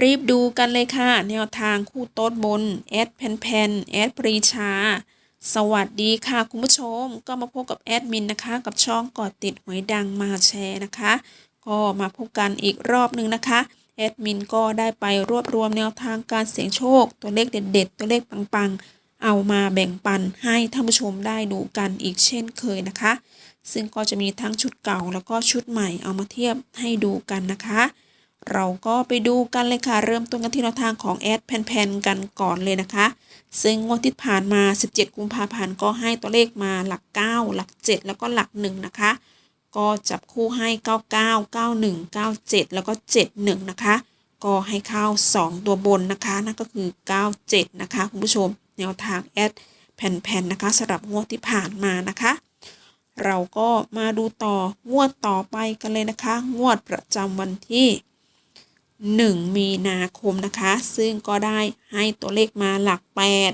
รีบดูกันเลยค่ะ แนวทางคู่โต๊ดบน แอดแผ่นแผ่นแอดปรีชา สวัสดีค่ะคุณผู้ชม ก็มาพบกับแอดมินนะคะ กับช่องกอดติดหวยดังมาแชร์นะคะ ก็มาพบกันอีกรอบหนึ่งนะคะ แอดมินก็ได้ไปรวบรวมแนวทางการเสี่ยงโชค ตัวเลขเด็ด ๆ ตัวเลขปังๆ เอามาแบ่งปันให้ท่านผู้ชมได้ดูกันอีกเช่นเคยนะคะ ซึ่งก็จะมีทั้งชุดเก่าแล้วก็ชุดใหม่เอามาเทียบให้ดูกันนะคะ เราก็ไปดูกันเลยค่ะ เริ่มต้นกันที่แนวทางของแอดแพนๆกันก่อนเลยนะคะ ซึ่งงวดที่ผ่านมา 17 กุมภาพันธ์ก็ให้ตัวเลขมาหลัก 9 หลัก 7 แล้วก็หลัก 1 นะคะ ก็จับคู่ให้ 99 91 97 แล้วก็ 71 นะคะ ก็ให้เข้า 2 ตัวบนนะคะ นั่นก็คือ 97 นะคะ คุณผู้ชม แนวทางแอดแผ่นๆนะคะสำหรับงวดที่ผ่านมานะคะเราก็มาดูต่องวดต่อไปกันเลยนะคะ งวดประจำวันที่ 1 มีนาคมนะคะ ซึ่งก็ได้ให้ตัวเลขมาหลัก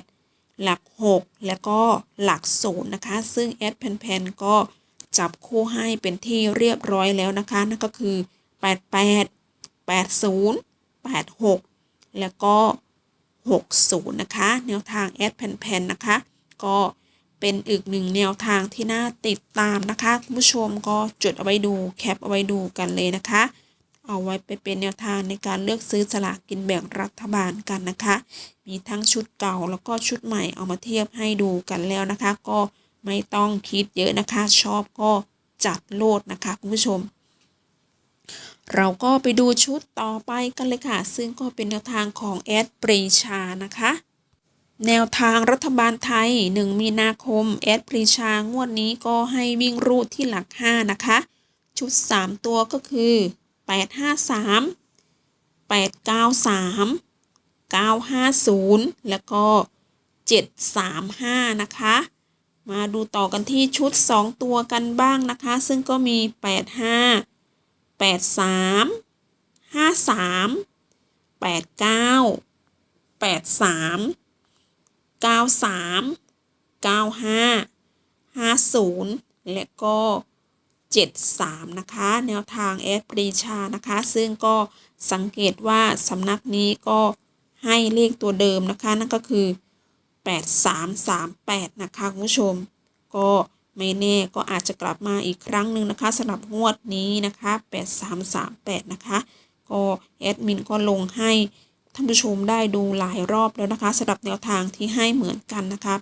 8 หลัก 6 แล้วก็หลัก0นะคะ ซึ่งแอดแพนๆก็จับคู่ให้เป็นที่เรียบร้อยแล้วนะคะ นั่นก็คือ 88 80 86 แล้วก็ 60 นะคะ แนวทางแอดแพนๆนะคะ ก็เป็นอีกหนึ่งแนวทางที่น่าติดตามนะคะ คุณผู้ชมก็จดเอาไว้ดูแคปเอาไว้ดูกันเลยนะคะ เอาไว้ไปเป็นแนวทางในการเลือกซื้อสลากกินแบ่งรัฐบาลกันนะคะ มีทั้งชุดเก่าแล้วก็ชุดใหม่เอามาเทียบให้ดูกันแล้วนะคะ ก็ไม่ต้องคิดเยอะนะคะ ชอบก็จัดโลดนะคะคุณผู้ชม เราก็ไปดูชุดต่อไปกันเลยค่ะ ซึ่งก็เป็นแนวทางของแอดปรีชานะคะแนวทางรัฐบาลไทย 1 มีนาคม แอดปรีชางวดนี้ก็ให้วิ่งรูดที่หลัก 5 นะคะ ชุด 3 ตัวก็คือ 853 893 950 แล้วก็ 735 นะคะ มาดูต่อกันที่ชุด 2 ตัวกันบ้างนะคะ ซึ่งก็มี 85 83 53 89 83 93 95 50 และก็ 73 นะคะ แนวทางแอดปรีชานะคะ ซึ่งก็สังเกตว่าสำนักนี้ก็ให้เลขตัวเดิมนะคะ นั่นก็คือ 8338 นะคะ คุณผู้ชม ก็ไม่แน่ก็อาจจะกลับมาอีกครั้งหนึ่งนะคะสำหรับงวดนี้นะคะ 8338 นะคะ ก็แอดมินก็ลงให้ท่านผู้ชมได้ดูหลายรอบแล้วนะคะสำหรับแนวทางที่ให้เหมือนกันนะคะ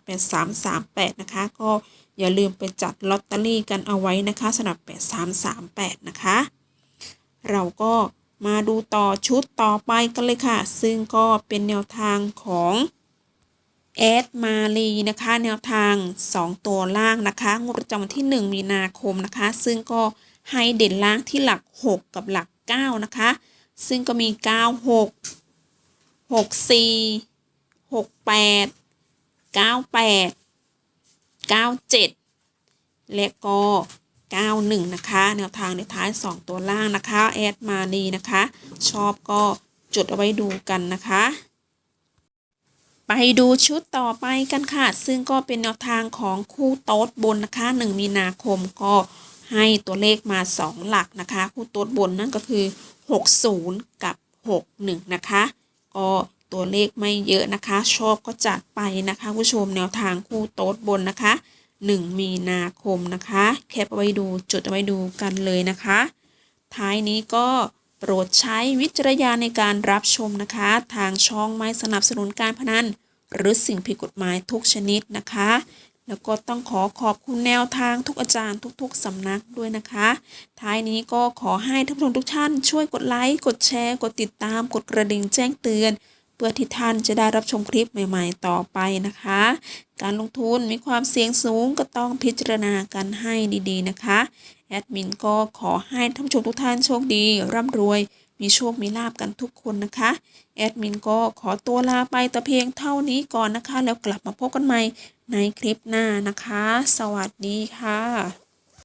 8338 นะคะ ก็ อย่าลืมไปจัดลอตเตอรี่กันเอาไว้นะคะสำหรับ 8338 นะคะ เราก็มาดูต่อชุดต่อไปกันเลยค่ะ ซึ่งก็เป็นแนวทางของแอดมาลีนะคะ แนวทาง 2 ตัวล่างนะคะงวดประจำวันที่ 1 มีนาคมนะคะ ซึ่งก็ให้เด่นล่างที่หลัก 6 กับหลัก 9 นะคะ ซึ่งก็มี 96 64 68 98 97 และก็ 91 นะคะ แนวทางในท้าย 2 ตัวล่างนะคะ แอดมานีนะคะ ชอบก็จดเอาไว้ดูกันนะคะ ไปดูชุดต่อไปกันค่ะ ซึ่งก็เป็นแนวทางของคู่โต๊ดบนนะคะ 1 มีนาคมก็ให้ตัวเลขมา 2 หลักนะคะ คู่โต๊ดบนนั่นก็คือ 60 กับ 61 นะคะ ก็ ตัวเลขไม่เยอะนะคะ ชอบก็จัดไปนะคะผู้ชมแนวทางคู่โต๊ดบนนะคะ 1 มีนาคมนะคะ แคปเอาไว้ดูจดเอาไว้ดูกันเลยนะคะ ท้ายนี้ก็โปรดใช้วิจารณญาณในการรับชมนะคะ ทางช่องไม่สนับสนุนการพนันหรือสิ่งผิดกฎหมายทุกชนิดนะคะ แล้วก็ต้องขอขอบคุณแนวทางทุกอาจารย์ทุกๆสำนักด้วยนะคะ ท้ายนี้ก็ขอให้ท่านผู้ชมทุกท่านช่วยกดไลค์ กดแชร์ กดติดตาม กดกระดิ่งแจ้งเตือน เพื่อที่ท่านจะได้รับชมคลิปใหม่ ๆ ต่อไปนะคะ การลงทุนมีความเสี่ยงสูงก็ต้องพิจารณากันให้ดีๆนะคะ แอดมินก็ขอให้ท่านผู้ชมทุกท่านโชคดี ร่ำรวย มีโชคมีลาบกันทุกคนนะคะ แอดมินก็ขอตัวลาไปแต่เพียงเท่านี้ก่อนนะคะ แล้วกลับมาพบกันใหม่ในคลิปหน้านะคะ สวัสดีค่ะ